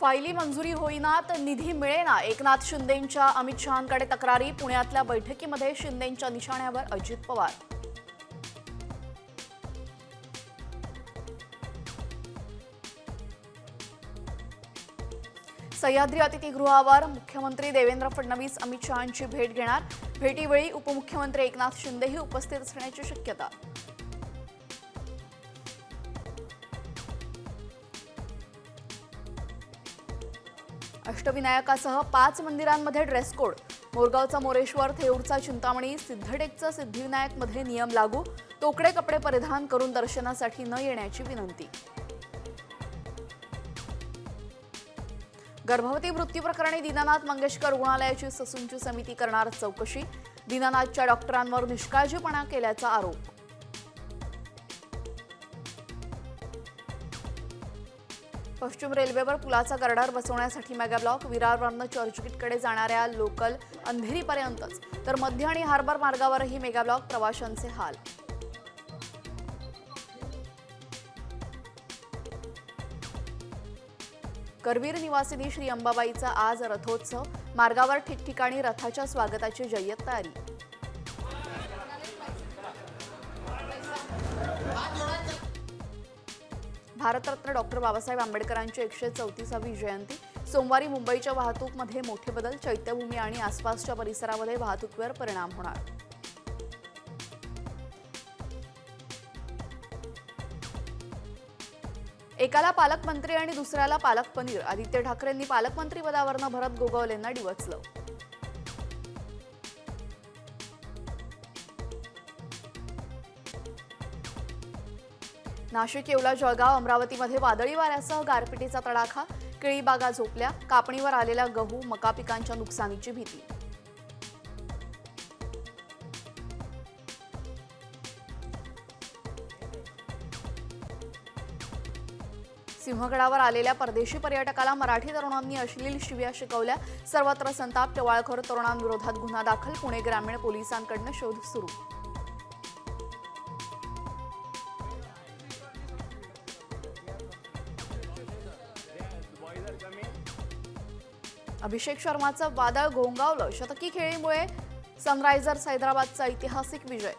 फायली मंजुरी होईना तर निधी मिळेना. एकनाथ शिंदेंच्या अमित शहांकडे तक्रारी पुण्यातल्या बैठकीमध्ये शिंदेंच्या निशाण्यावर अजित पवार. सह्याद्री अतिथीगृहावर मुख्यमंत्री देवेंद्र फडणवीस अमित शहांची भेट घेणार. भेटीवेळी उपमुख्यमंत्री एकनाथ शिंदेही उपस्थित असण्याची शक्यता. अष्टविनायकासह पाच मंदिरांमध्ये ड्रेस कोड मोरगावचा मोरेश्वर थेऊरचा चिंतामणी सिद्धटेकचा सिद्धिविनायकमध्ये नियम लागू तोकडे कपडे परिधान करून दर्शनासाठी न येण्याची विनंती. गर्भवती मृत्यू प्रकरणी दीनानाथ मंगेशकर रुग्णालयाची ससूनची समिती करणार चौकशी. दीनानाथच्या डॉक्टरांवर निष्काळजीपणा केल्याचा आरोप. पश्चिम रेल्वेवर पुलाचा गर्डर बसवण्यासाठी मेगा ब्लॉक विरारवरनं चर्चगेटकडे जाणाऱ्या लोकल अंधेरीपर्यंतच. तर मध्य आणि हार्बर मार्गावरही मेगा ब्लॉक प्रवाशांचे हाल. करवीर निवासिनी श्री अंबाबाईचा आज रथोत्सव. मार्गावर ठिकठिकाणी रथाच्या स्वागताची जय्यत तयारी. भारतरत्न डॉक्टर बाबासाहेब आंबेडकरांची एकशे चौतीसावी जयंती. सोमवारी मुंबईच्या वाहतूकमध्ये मोठे बदल चैत्यभूमी आणि आसपासच्या परिसरामध्ये वाहतुकीवर परिणाम होणार. एकाला पालकमंत्री आणि दुसऱ्याला पालक पनीर आदित्य ठाकरेंनी पालकमंत्री पदावरनं भरत गोगावलेंना डिवचलं. नाशिक येवला जळगाव अमरावतीमध्ये वादळी वाऱ्यासह गारपिटीचा तडाखा केळी बागा झोपल्या कापणीवर आलेल्या गहू मका पिकांच्या नुकसानीची भीती. सिंहगडावर आलेल्या परदेशी पर्यटकाला मराठी तरुणांनी अश्लील शिव्या शिकवल्या. सर्वत्र संताप टवाळखोर तरुणांविरोधात गुन्हा दाखल पुणे ग्रामीण पोलिसांकडनं शोध सुरू. अभिषेक शर्माचं वादळ घोंगावलं शतकी खेळीमुळे सनरायझर्स हैदराबादचा ऐतिहासिक विजय.